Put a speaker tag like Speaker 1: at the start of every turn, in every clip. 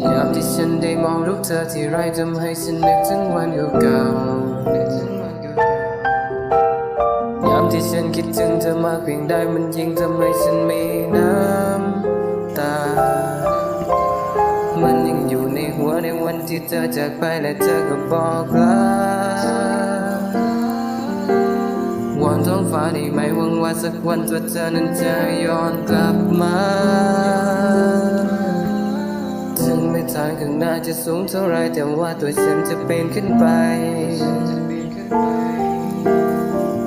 Speaker 1: ยามที่ฉันได้มองรูปเธอที่ไรทำให้ฉันนึกถึงวันเก่าๆยามที่ฉันคิดถึงเธอมากเพียงใดมันยิ่งทำให้ฉันมีน้ำตา มันยังอยู่ในหัวในวันที่เธอจากไปและเธอก็บอกลาวอนท้องฟ้าได้ไหมหวังว่าสักวันตัวเธอนั้นจะย้อนกลับมา จะสูงเท่าไรแต่ว่าตัวฉันจะเป็นขึ้นไป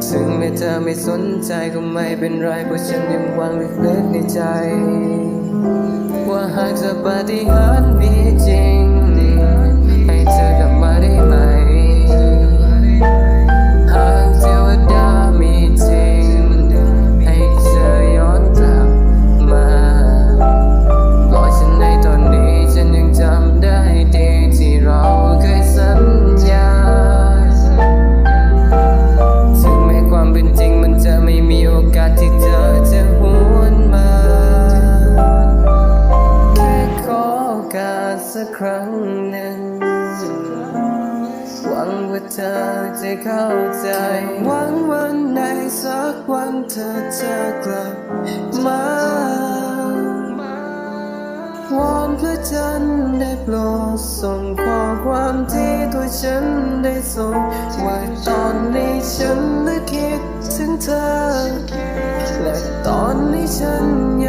Speaker 1: ถึงแม้เธอไม่สนใจก็ไม่เป็นไรเพราะฉันยังวางลึกๆในใจ ว่าหากเธอปฏิหาร ครั้งหนึ่ง หวังว่าเธอจะเข้าใจ หวังวันในสักวันเธอจะกลับมาวอนพระจันทร์ได้โปรดส่งข้อความที่ตัวฉันได้ส่งว่าตอนนี้ฉันนึกคิดถึงเธอ และตอนนี้ฉันย